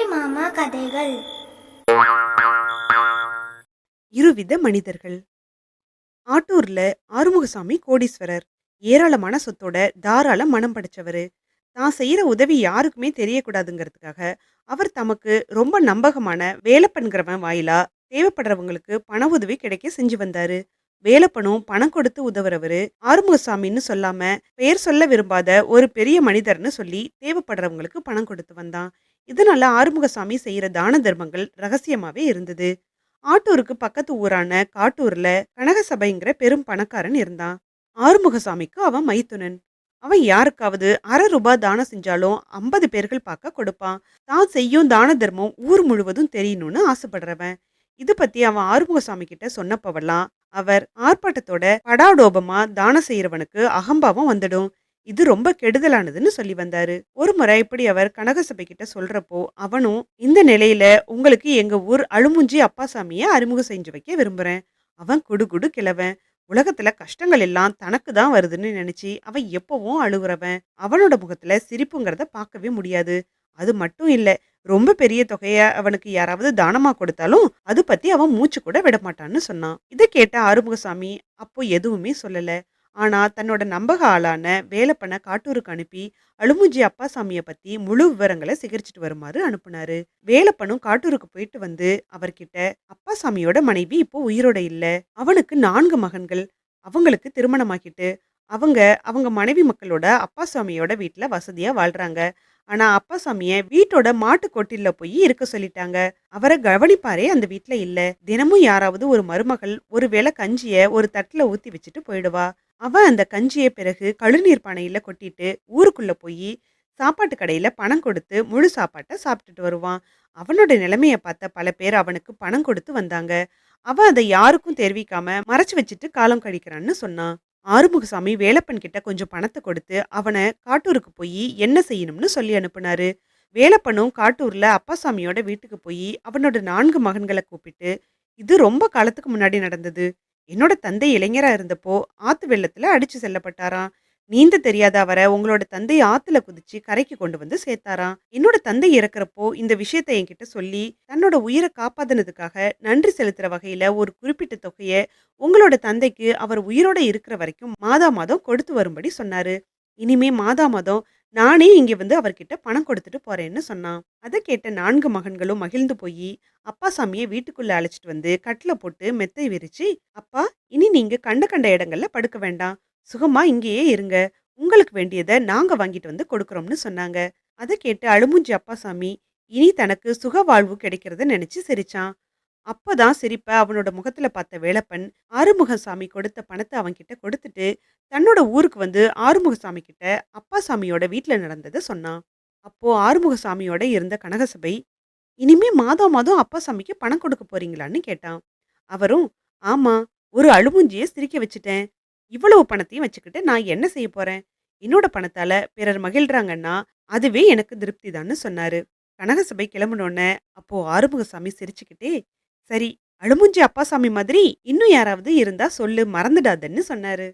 அம்புலி மாமா கதைகள். இருவித மனிதர்கள். ஆட்டூர்ல ஆறுமுகசாமி கோடீஸ்வரர். ஏராளமான சொத்தோட தாராள மனம் படைச்சவரு. தான் செய்யற உதவி யாருக்குமே தெரியக்கூடாதுங்கிறதுக்காக அவர் தமக்கு ரொம்ப நம்பகமான வேலைப்பண்கிறவன் வாயிலா தேவைப்படுறவங்களுக்கு பண உதவி கிடைக்க செஞ்சு வந்தாரு. வேலைப்பனும் பணம் கொடுத்து உதவுறவரு. ஆறுமுகசாமின்னு சொல்லாம பெயர் சொல்ல விரும்பாத ஒரு பெரிய மனிதர்னு சொல்லி தேவைப்படுறவங்களுக்கு பணம் கொடுத்து வந்தான். இதனால ஆறுமுகசாமி செய்யற தான தர்மங்கள் ரகசியமாவே இருந்தது. ஆட்டூருக்கு பக்கத்து ஊரான காட்டூர்ல கனகசபைங்கிற பெரும் பணக்காரன் இருந்தான். ஆறுமுகசாமிக்கு அவன் மைத்துனன். அவன் யாருக்காவது அரை ரூபாய் தானம் செஞ்சாலும் ஐம்பது பேர்கள் பார்க்க கொடுப்பான். தான் செய்யும் தான தர்மம் ஊர் முழுவதும் தெரியணும்னு ஆசைப்படுறவன். இது பத்தி அவன் ஆறுமுகசாமி கிட்ட சொன்னப்பவெல்லாம் அவர் ஆர்ப்பாட்டத்தோட படாடோபமா தானம் செய்யறவனுக்கு அகம்பாவம் வந்துடும். இது ரொம்ப கெடுதலானதுன்னு சொல்லி வந்தாரு. ஒரு முறை இப்படி அவர் கனகசபை கிட்ட சொல்றப்போ அவனும் இந்த நிலையில உங்களுக்கு எங்க ஊர் அழுமுஞ்சி அப்பாசாமிய அறிமுகம் செஞ்சு வைக்க விரும்புறேன். அவன் குடுகுடு கிழவன். உலகத்துல கஷ்டங்கள் எல்லாம் தனக்கு தான் வருதுன்னு நினைச்சு அவன் எப்பவும் அழுகுறவன். அவனோட முகத்துல சிரிப்புங்கிறத பார்க்கவே முடியாது. அது மட்டும் இல்லை ரொம்ப பெரிய தொகைய அவனுக்கு யாராவது தானமா கொடுத்தாலும் அது பத்தி அவன் மூச்சு கூட விட மாட்டான்னு சொன்னான். இதை கேட்ட ஆறுமுகசாமி அப்போ எதுவுமே சொல்லல. ஆனால் தன்னோட நம்பக ஆளான வேலப்பனை காட்டூருக்கு அனுப்பி அழுமுஞ்சி அப்பாசாமியை பற்றி முழு விவரங்களை சிகரிச்சிட்டு வருமாறு அனுப்புனாரு. வேலப்பனும் காட்டூருக்கு போயிட்டு வந்து அவர்கிட்ட அப்பாசாமியோட மனைவி இப்போ உயிரோட இல்லை. அவனுக்கு நான்கு மகன்கள். அவங்களுக்கு திருமணமாக்கிட்டு அவங்க அவங்க மனைவி மக்களோட அப்பாசாமியோட வீட்டில் வசதியாக வாழ்கிறாங்க ஆனால் அப்பாசாமியை வீட்டோட மாட்டு கொட்டில்ல போய் இருக்க சொல்லிட்டாங்க. அவரை கவனிப்பாரே அந்த வீட்டில் இல்லை. தினமும் யாராவது ஒரு மருமகள் ஒரு வேளை கஞ்சியை ஒரு தட்டில் ஊற்றி வச்சுட்டு போயிடுவா. அவன் அந்த கஞ்சியை பிறகு கழுநீர் பானையில் கொட்டிட்டு ஊருக்குள்ளே போய் சாப்பாட்டு கடையில் பணம் கொடுத்து முழு சாப்பாட்டை சாப்பிட்டுட்டு வருவான். அவனோட நிலைமையை பார்த்த பல பேர் அவனுக்கு பணம் கொடுத்து வந்தாங்க. அவன் அதை யாருக்கும் தெரிவிக்காம மறைச்சு வச்சுட்டு காலம் கழிக்கிறான்னு சொன்னான். ஆறுமுகசாமி வேலப்பன் கிட்ட கொஞ்சம் பணத்தை கொடுத்து அவனை காட்டூருக்கு போய் என்ன செய்யணும்னு சொல்லி அனுப்புனாரு. வேலப்பனும் காட்டூர்ல அப்பாசாமியோட வீட்டுக்கு போய் அவனோட நான்கு மகன்களை கூப்பிட்டு இது ரொம்ப காலத்துக்கு முன்னாடி நடந்தது. என்னோட தந்தை இளைஞராக இருந்தப்போ ஆத்து வெள்ளத்தில் அடித்து செல்லப்பட்டாராம். நீந்த தெரியாத அவரை உங்களோட தந்தை ஆத்துல குதிச்சு கரைக்கு கொண்டு வந்து சேர்த்தாராம். என்னோட தந்தை இறக்குறப்போ இந்த விஷயத்தை என்கிட்ட சொல்லி தன்னோட உயிரை காப்பாத்தினதுக்காக நன்றி செலுத்துற வகையில ஒரு குறிப்பிட்ட தொகையை உங்களோட தந்தைக்கு அவர் உயிரோட இருக்கிற வரைக்கும் மாதா மாதம் கொடுத்து வரும்படி சொன்னாரு. இனிமே மாதா மாதம் நானே இங்கே வந்து அவர்கிட்ட பணம் கொடுத்துட்டு போறேன்னு சொன்னான். அதை கேட்ட நான்கு மகன்களும் மகிழ்ந்து போய் அப்பா சாமியை வீட்டுக்குள்ள அழைச்சிட்டு வந்து கட்டில் போட்டு மெத்தை விரிச்சு அப்பா இனி நீங்க கண்ட கண்ட இடங்கள்ல படுக்க வேண்டாம். சுகமா இங்கேயே இருங்க. உங்களுக்கு வேண்டியதை நாங்க வாங்கிட்டு வந்து கொடுக்குறோம்னு சொன்னாங்க. அதை கேட்டு அழுமுஞ்சி அப்பாசாமி இனி தனக்கு சுக வாழ்வு கிடைக்கிறத நினைச்சு சிரிச்சான். அப்போதான் சிரிப்ப அவனோட முகத்துல பார்த்த வேலப்பன் ஆறுமுகசாமி கொடுத்த பணத்தை அவன்கிட்ட கொடுத்துட்டு தன்னோட ஊருக்கு வந்து ஆறுமுகசாமி கிட்ட அப்பாசாமியோட வீட்டில் நடந்ததை சொன்னான். அப்போ ஆறுமுகசாமியோட இருந்த கனகசபை இனிமே மாதம் மாதம் அப்பாசாமிக்கு பணம் கொடுக்க போறீங்களான்னு கேட்டான். அவரும் ஆமா ஒரு அழுமுஞ்சியை சிரிக்க வச்சுட்டேன். இவ்வளவு பணத்தையும் வச்சுக்கிட்டு நான் என்ன செய்ய போறேன்? என்னோட பணத்தால பிறர் மகிழ்றாங்கன்னா அதுவே எனக்கு திருப்தி தான்னு சொன்னாரு. கனகசபை கிளம்பினோடனே அப்போ ஆறுமுகசாமி சிரிச்சுக்கிட்டே சரி அழுமுஞ்சி அப்பாசாமி மாதிரி இன்னும் யாராவது இருந்தா சொல்லு மறந்துடாதன்னு சொன்னாரு.